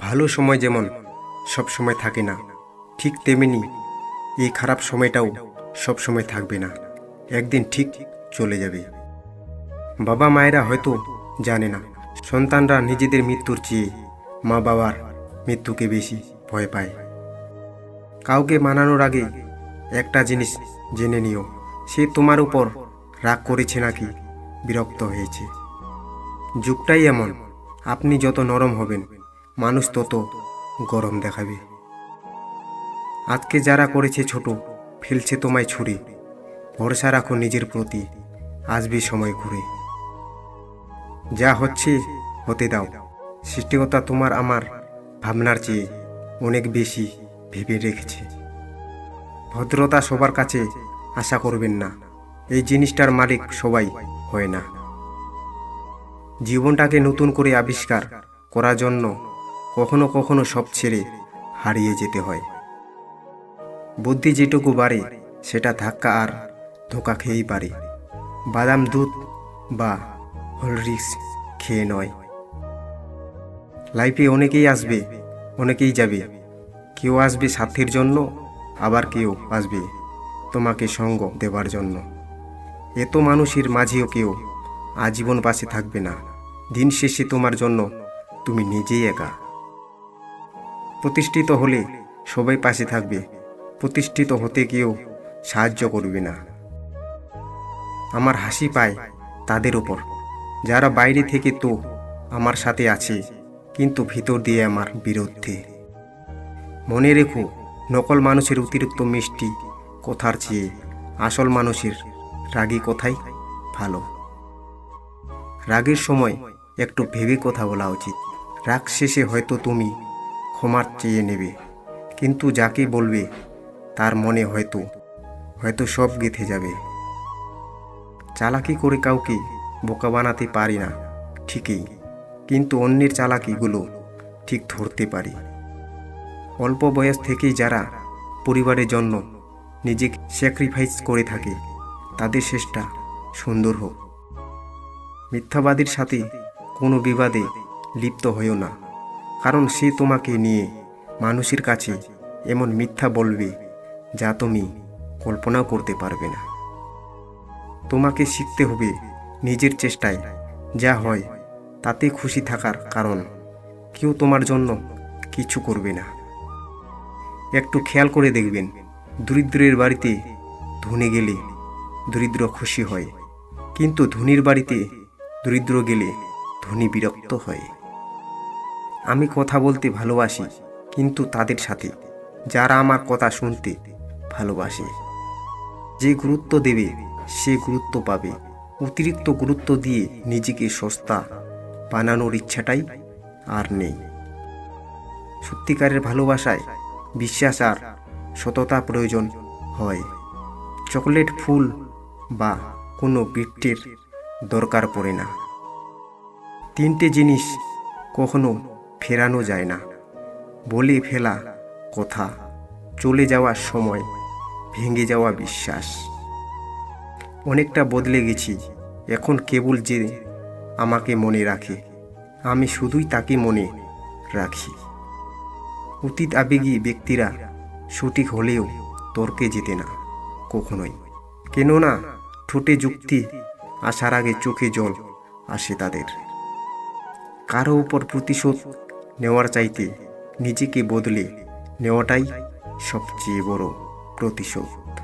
ভালো সময় যেমন সব সময় থাকে না, ঠিক তেমনি এই খারাপ সময়টাও সব সময় থাকবে না, একদিন ঠিক চলে যাবে। বাবা মায়েরা হয়তো জানে না, সন্তানরা নিজেদের মৃত্যুর চেয়ে মা বাবার মৃত্যুকে বেশি ভয় পায়। কাউকে মানানোর আগে একটা জিনিস জেনে নিও, সে তোমার উপর রাগ করেছে নাকি বিরক্ত হয়েছে। যুগটাই এমন, আপনি যত নরম হবেন মানুষ তত গরম দেখাবে। আজকে যারা করেছে ছোট, ফেলছে তোমায় ছুরি। ভরসা রাখো নিজের প্রতি, আসবে সময় ঘুরে। যা হচ্ছে, হতে দাও। সৃষ্টিকতা তোমার আমার ভাবনার চেয়ে অনেক বেশি ভেবে রেখেছে। ভদ্রতা সবার কাছে আশা করবেন না। এই জিনিসটার মালিক সবাই হয় না। জীবনটাকে নতুন করে আবিষ্কার করার জন্য কখনো কখনো সব ছেড়ে হারিয়ে যেতে হয়। বুদ্ধি যেটুকু বাড়ে, সেটা ধাক্কা আর ধোকা খেয়েই পারে। বাদাম দুধ বা হলরিক্স খেয়ে নয়। লাইফে অনেকেই আসবে, অনেকেই যাবে। কেউ আসবে স্বার্থের জন্য, আবার কেউ আসবে তোমাকে সঙ্গ দেবার জন্য। এত মানুষের মাঝেও কেউ আজীবন পাশে থাকবে না। দিন শেষে তোমার জন্য তুমি নিজেই একা। প্রতিষ্ঠিত হলে সবাই পাশে থাকবে। প্রতিষ্ঠিত হতে কেউ সাহায্য করবে না। আমার হাসি পায় তাদের উপর। যারা বাইরে থেকে তো আমার সাথে আছে, কিন্তু ভিতর দিয়ে আমার বিরুদ্ধে। মনে রেখো, নকল মানুষের অতিরিক্ত মিষ্টি কথার চেয়ে আসল মানুষের রাগী কথাই ভালো। রাগের সময় একটু ভেবে কথা বলা উচিত। রাগ শেষে হয়তো তুমি ক্ষমার চেয়ে নেবে। কিন্তু যাকে বলবে, তার মনে হয়তো হয়তো সব গেথে যাবে। চালাকি করে কাউকে বোকা বানাতে পারি না, ঠিকই। কিন্তু অন্যের চালাকিগুলো ঠিক ধরতে পারি। অল্প বয়স থেকেই যারা পরিবারের জন্য নিজেকে স্যাক্রিফাইস করে থাকে, তাদের শেষটা সুন্দর হোক। মিথ্যাবাদীর সাথে কোনো বিবাদে লিপ্ত হইও না। কারণ সে তোমাকে নিয়ে মানুষের কাছে এমন মিথ্যা বলবে যা তুমি কল্পনাও করতে পারবে না। তোমাকে শিখতে হবে নিজের চেষ্টায় যা হয় তাতে খুশি থাকার কারণ কেউ তোমার জন্য কিছু করবে না। একটু খেয়াল করে দেখবেন, দরিদ্রের বাড়িতে ধনে গেলে দরিদ্র খুশি হয়, কিন্তু ধনির বাড়িতে দরিদ্র গেলে ধনী বিরক্ত হয়। আমি কথা বলতে ভালোবাসি, কিন্তু তাদের সাথে, যারা আমার কথা শুনতে ভালোবাসে। যে গুরুত্ব দেবে, সে গুরুত্ব পাবে। অতিরিক্ত গুরুত্ব দিয়ে নিজেকে সস্তা বানানোর ইচ্ছাটাই আর নেই। সত্যিকারের ভালোবাসায় বিশ্বাস আর সততা প্রয়োজন হয়। চকলেট, ফুল বা কোনো গিফটের দরকার পড়ে না। তিনটে জিনিস কখনো ফেরানো যায় না। বলে ফেলা কথা, চলে যাওয়ার সময় ভেঙে যাওয়া বিশ্বাস। অনেকটা বদলে গেছি, এখন কেবল যে আমাকে মনে রাখে, আমি শুধুই তাকে মনে রাখি। অতীত আবেগী ব্যক্তিরা সঠিক হলেও তর্কে যেতে না, কখনোই। কেননা, ঠোঁটে যুক্তি আসার আগে চোখে জল আসে তাদের। কারও উপর প্রতিশোধ নেওয়ার চাইতে নিজেকে বদলে নেওয়াটাই সবচেয়ে বড় প্রতিশোধ।